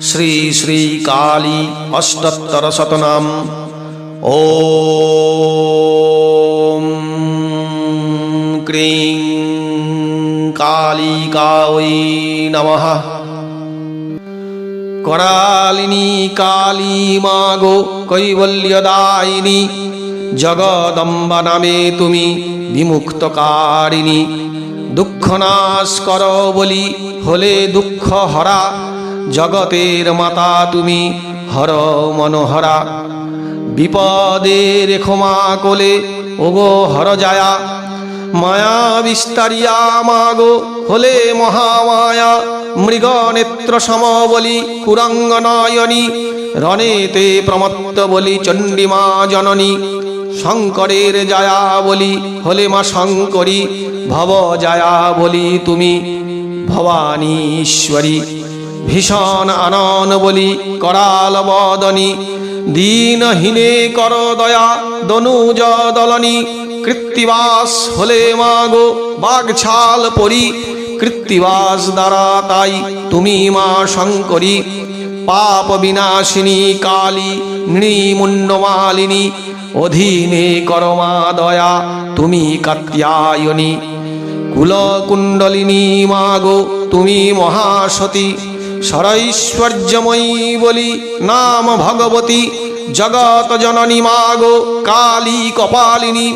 শ্রী শ্রী কালী অষ্টোত্তর শতনাম। ও ক্রিং কালিকাঐ নমঃ। করালিনী কালী মাগো কৈবল্যদায়িনী, জগদম্বা নামে তুমি বিমুক্তকারিণী। দুঃখ নাশ কর বলি, হলে দুঃখ হরা জগতের মাতা তুমি, হর মনোহরা। বিপদে রেখমা কোলে, ওগো হর যায়া মায়া বিস্তারিয়া মাগো, হলে মহামায়া। মৃগ নেত্র সম বলি কুরঙ্গ নয়নী রণেতে প্রমত্ত বলি, চণ্ডীমা জননী। শঙ্করের জায়া বলি, হলে মা শঙ্করী, ভব জায়া বলি তুমি ভবানী ঈশ্বরী ভীষণ আনন বলি, করাল বদনী, দীনহীনে কর দয়া, দনুজ দলনী, কৃত্তিবাস হলে মাগো বাঘছাল পরি, কৃত্তিবাস দ্বারা তাই তুমি মা শঙ্করী, পাপ বিনাশিনী কালী নৃমুণ্ডমালিনী অধীনে করমা দয়া, তুমি কাত্যায়নী, কুলকুণ্ডলিনী মাগো, তুমি মহাসতী সরৈশ্বর্যময়ী বলি নাম ভগবতী। জগত জননী মাগো, কালী কপালিনী।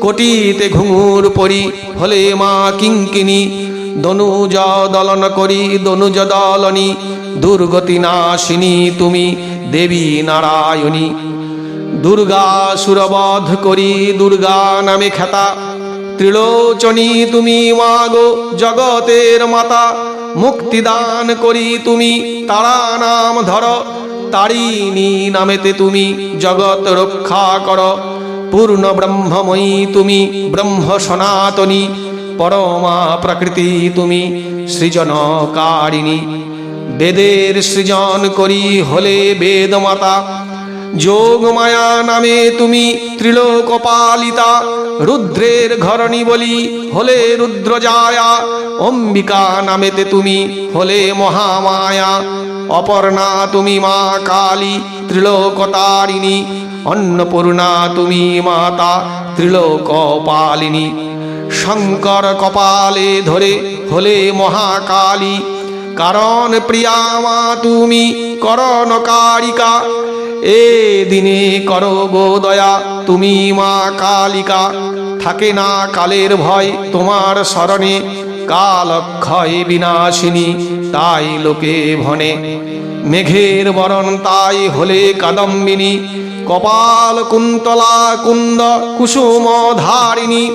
কোটিতে ঘুঙুর পরি হলে মা কিঙ্কিনী। দনুজ দলন করি, দনুজ দলনী। দুর্গতি নাশিনী তুমি, দেবী নারায়ণী। দুর্গা সুরবধ করি, দুর্গা নামে খ্যাতা। ত্রিলোচনী তুমি মাগো, জগতের মাতা। মুক্তিদান করি তুমি। তারা নাম ধর তারিণী নামেতে তুমি জগৎ রক্ষা কর। পূর্ণ ব্রহ্মময়ী তুমি, ব্রহ্ম সনাতনী, পরমা প্রকৃতি তুমি, সৃজনকারিণী। বেদের সৃজন করি হলে বেদমাতা যোগমায়া নামে তুমি ত্রিলোকপালিতা, রুদ্রের ঘরণী বলি হলে রুদ্রজায়া, অম্বিকা নামেতে তুমি হলে মহামায়া, অপর্ণা তুমি মা কালী, ত্রিলোকতারিণী, অন্নপূর্ণা তুমি মাতা, ত্রিলোকপালিনী। শঙ্কর কপালে ধরে হলে মহাকালী, কারণ প্রিয়া মা তুমি করণকারিকা এ দিনে করো গো দয়া, তুমি মা কালিকা। থাকে না কালের ভয় তোমার স্মরণে কালক্ষয় বিনাশিনী, তাই লোকে ভনে। মেঘের বরণ তাই হলে কাদম্বিনী, কপাল কুন্তলা কুন্দ কুসুম ধারিণী।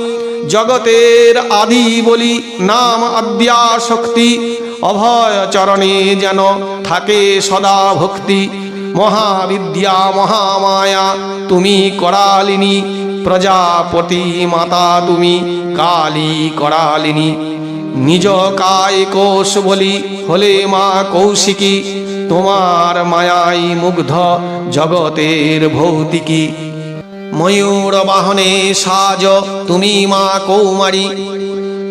জগতের আদি বলি, নাম আদ্যা শক্তি অভয় চরণে যেন থাকে সদা ভক্তি। মহাবিদ্যা, মহামায়া, তুমি করালিনী, প্রজাপতি মাতা তুমি কালী করালিনী। নিজ কায় কোষ বলি, হলে মা কৌশিকী, তোমার মায়াই মুগ্ধ জগতের ভৌতিকী। ময়ূর বাহনে সাজ, তুমি মা কৌমারী।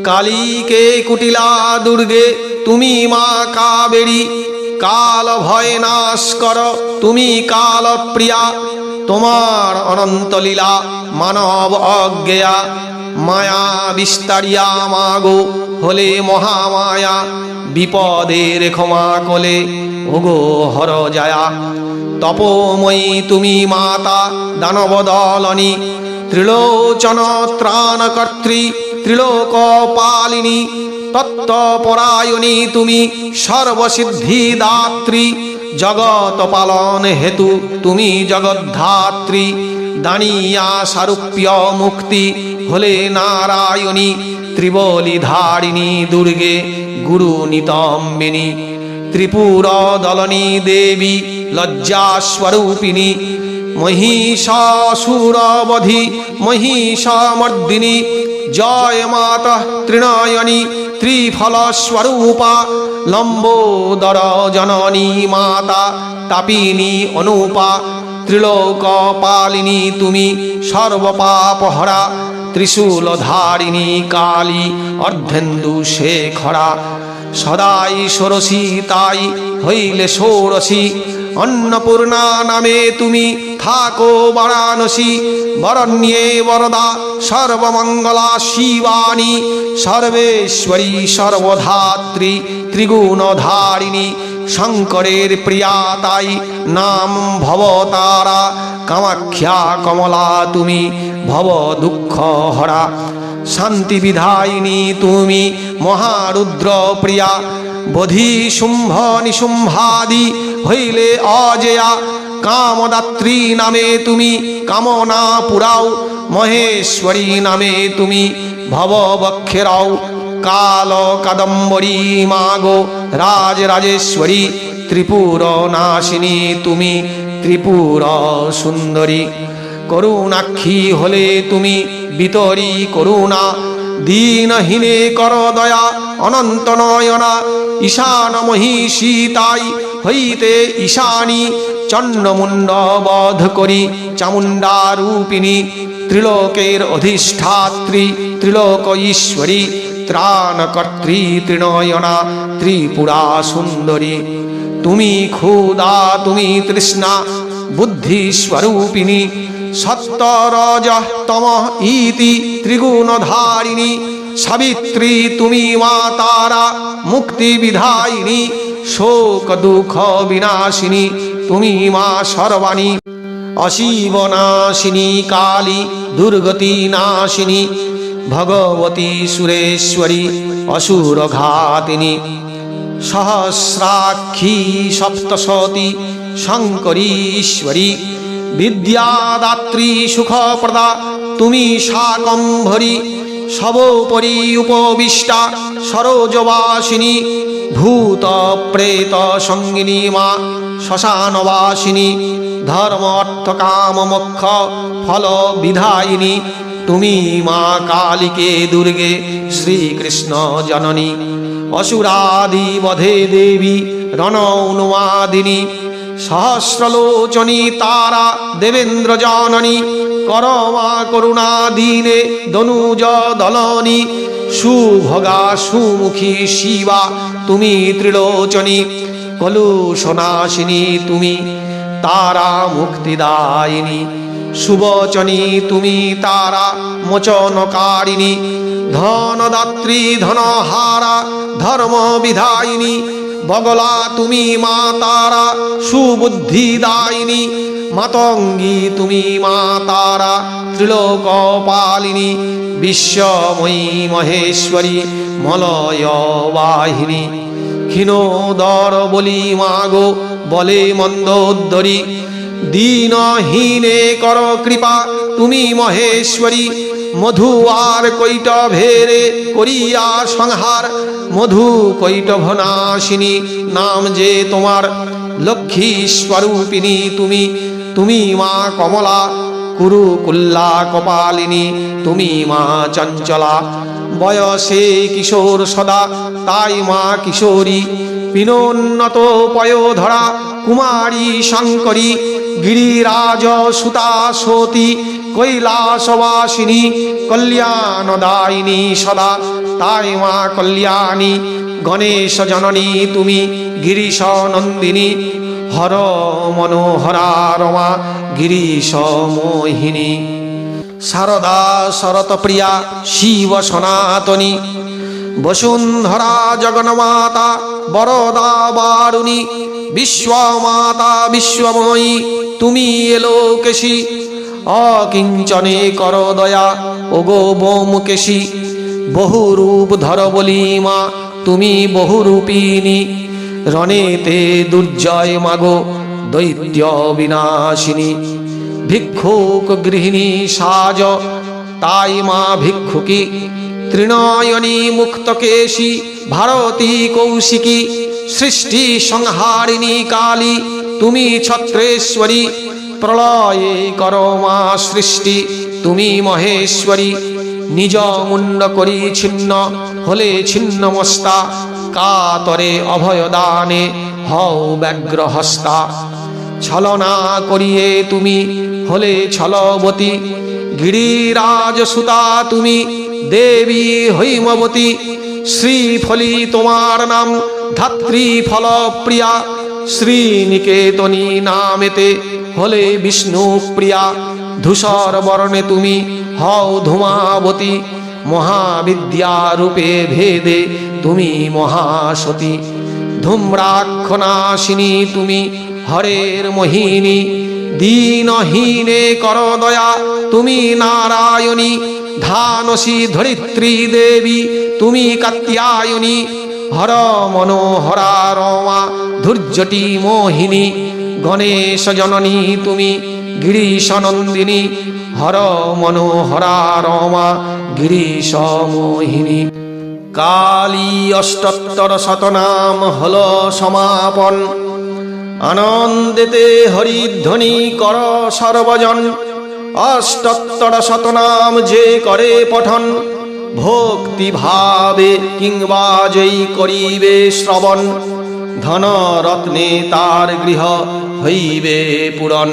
কালীকে কুটিলা দুর্গে, তুমি মা কাবেরী। কাল ভয় নাশ কর। তুমি কাল প্রিয়া তোমার অনন্ত লীলা মানব অজ্ঞেয়া, মায়া বিস্তারিয়া মাগো, হলে মহামায়া, বিপদের ক্ষমা কলে, ওগো হর যায়া তপময়ী তুমি মাতা দানব দলনী ত্রিলোচন ত্রাণকর্ত্রী ত্রিলোক পালিনী তত্ত্বপরায়ণী তুমি সর্বসিদ্ধি দাত্রী জগৎ পালন হেতু তুমি জগদ্ধাত্রী। দানিয়া সারূপ্য মুক্তি হলে নারায়ণী, ত্রিবলি ধারিণী দুর্গে গুরু নিতম্বিনী। ত্রিপুর দলনী দেবী লজ্জাস্বরূপিণী মহিষাসুরবধি মহিষামর্দিনী। জয় মাতা তৃণয়নী ত্রিফলস্বরূপা লম্বোদর জননী মাতা তাপিনী অনুপা ত্রিলোকপালিনী তুমি সর্বপাপহরা ত্রিশূলধারিণী কালী অর্ধেন্দু শেখরা। সদাই ষোড়শী তাই হইলে ষোড়শী। অন্নপূর্ণা নামে তুমি থাকো বারাণসী। বরণ্যে বরদা, সর্বমঙ্গলা শিবানী, সর্বেশ্বরী সর্বধাত্রী, ত্রিগুণধারিণী, শঙ্করের প্রিয়া তাই, নাম ভবতারা কামাখ্যা কমলা তুমি, ভব দুঃখ হরা, শান্তি বিধায়িনী তুমি, মহারুদ্র প্রিয়া, বোধি শুম্ভ নিশুম্ভাদি, হইলে অজয়া কামদাত্রী নামে তুমি, কামনা পুরাও, মহেশ্বরী নামে তুমি, ভববক্ষেরাও কাল কাদম্বরী মাগো রাজ রাজেশ্বরী ত্রিপুর নাশিনী তুমি ত্রিপুর সুন্দরী করুণাক্ষী হলে তুমি, বিতরি করুণা, দীনহীনে কর দয়া, অনন্ত নয়না, ঈশান মহিষী তাই হইতে ঈশানী চন্ডমুণ্ড বধ করি চামুণ্ডা রূপিণী ত্রিলোকের অধিষ্ঠাত্রী ত্রিলোক ঈশ্বরী ত্রাণকর্ত্রী ত্রিনয়না, ত্রিপুরা সুন্দরী। তুমি ক্ষুদা তুমি তৃষ্ণা বুদ্ধি স্বরূপিণী ইতি ত্রিগুণধারিণী, সাবিত্রী তুমি মা তারা মুক্তি বিধায়িনী শোক দুঃখ বিনাশিনী, তুমি মা সর্বাণী। অশিবনাশিনী কালী দুর্গতি নাশিনী, ভগবতী সুরেশ্বরী অসুরঘাতিনী সহস্রাক্ষী সপ্তশতী, শঙ্করী ঈশ্বরী। বিদ্যাদাত্রী সুখপ্রদা, তুমি শাকম্ভরী। সবোপরি উপবিষ্টা, সরোজবাসিনী। ভূত প্রেত সঙ্গিনী মা শ্মশানবাসিনী ধর্ম অর্থ কাম মোক্ষ ফল বিধায়িনী তুমি মা কালিকে দুর্গে শ্রীকৃষ্ণ জননী, অসুরাদি বধে দেবী রণ অনুমাদিনী সহস্রলোচনী তারা দেবেন্দ্র জননী, করমা করুণা দীনে দনুজ দলনী সুভগা সুমুখী শিবা, তুমি ত্রিলোচনী কলুষনাশিনী তুমি, তারা মুক্তিদায়িনী, সুবচনী তুমি তারা মোচনকারিণী, ধনদাত্রী ধনহারা ধর্ম বিধায়িনী বগলা তুমি মা তারা সুবুদ্ধিদায়িনী মাতঙ্গী তুমি মা তারা ত্রিলোক পালিনী বিশ্বময়ী মহেশ্বরী মলয় বাহিনী ক্ষীণোদর বলি মাগো, বলে মন্দোদ্দরী। দীনহীনে কর কৃপা, তুমি মহেশ্বরী। মধু আর কৈট ভেরে করিয়া সংহার, মধু কৈটভ নাশিনী নাম যে তোমার লক্ষ্মী স্বরূপিনী তুমি। তুমি মা কমলা, কুরু কুল্লা কপালিনী, তুমি মা চঞ্চলা। বয়সে কিশোর সদা, তাই মা কিশোরী। পিনোন্নত পয়োধরা, কুমারী শঙ্করী, গিরিরাজ সুতা সতী, কৈলাসবাসিনী, কল্যাণদায়িনী সদা। তাই মা কল্যাণী, গণেশ জননী তুমি, গিরিশ নন্দিনী হর মনোহরা রমা গিরিশ মোহিনী। শারদা শরত প্রিয়া শিব সনাতনী। বসুন্ধরা জগন্মাতা বরদা বারুণী। বিশ্বমাতা বিশ্বময়ী, তুমি এলোকেশী অকিঞ্চনে কর দয়া, ওগো বোমকেশী বহুরূপ ধর বলি মা তুমি বহুরূপিণী। রণেতে দুর্জয় মাগো, দৈত্য বিনাশিনী। ভিক্ষুক গৃহিণী সাজ, তাই মা ভিক্ষুকী। তৃণয়নী মুক্তকেশী ভারতী কৌশিকী। সৃষ্টি সংহারিণী কালী, তুমি ছত্রেশ্বরী। প্রলয়ে কর মা সৃষ্টি, তুমি মহেশ্বরী। নিজ মুন্ড করি ছিন্ন, হলে ছিন্ন মস্তা। কাতরে অভয়দানে হও ব্যগ্র হস্তা। ছলনা করিয়ে তুমি হলে ছলবতী, গিরিরাজ সুতা তুমি দেবী হৈমবতী। শ্রীফলি তোমার নাম ধাত্রী ফল প্রিয়া শ্রীনিকেতনী নামেতে হলে বিষ্ণু প্রিয়া ধূসর বর্ণে তুমি হও ধূমাবতী মহাবিদ্যা রূপে ভেদে তুমি মহাসতী। ধূম্রাক্ষনাশিনী তুমি হরের মোহিনী। দীনহীনে কর দয়া তুমি নারায়ণী। ধানসী ধরিত্রী দেবী তুমি কাত্যায়নী। হর মনোহরা রমা ধৈর্যটি মোহিনী। গণেশ জননী তুমি গিরিশ নন্দিনী হর মনোহরা রমা গিরিশ মোহিনী কালী অষ্টোত্তর শতনাম হল সমাপন। আনন্দেতে হরিধ্বনি কর সর্বজন। অষ্টোত্তর শতনাম যে করে পঠন ভক্তি ভাবে কিংবা যেই করিবে শ্রবণ। ধন রত্নে তার গৃহ হইবে পূরণ।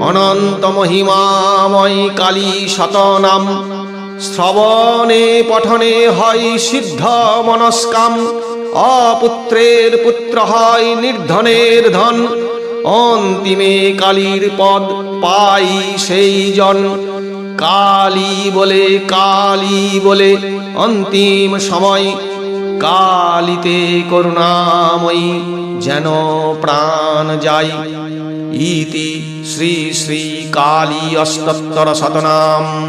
অনন্ত মহিমাময় কালী শতনাম শ্রবণে পঠনে হয় সিদ্ধ মনস্কাম। অপুত্রের পুত্র হয় নির্ধনের ধন। অন্তিমে কালীর পদ পাই সেই জন। কালী বলে কালী বলে অন্তিম সময়। কালিতে করুণাময়ী যেন প্রাণ যায়। ইতি শ্রী শ্রী কালী অষ্টোত্তর শতনাম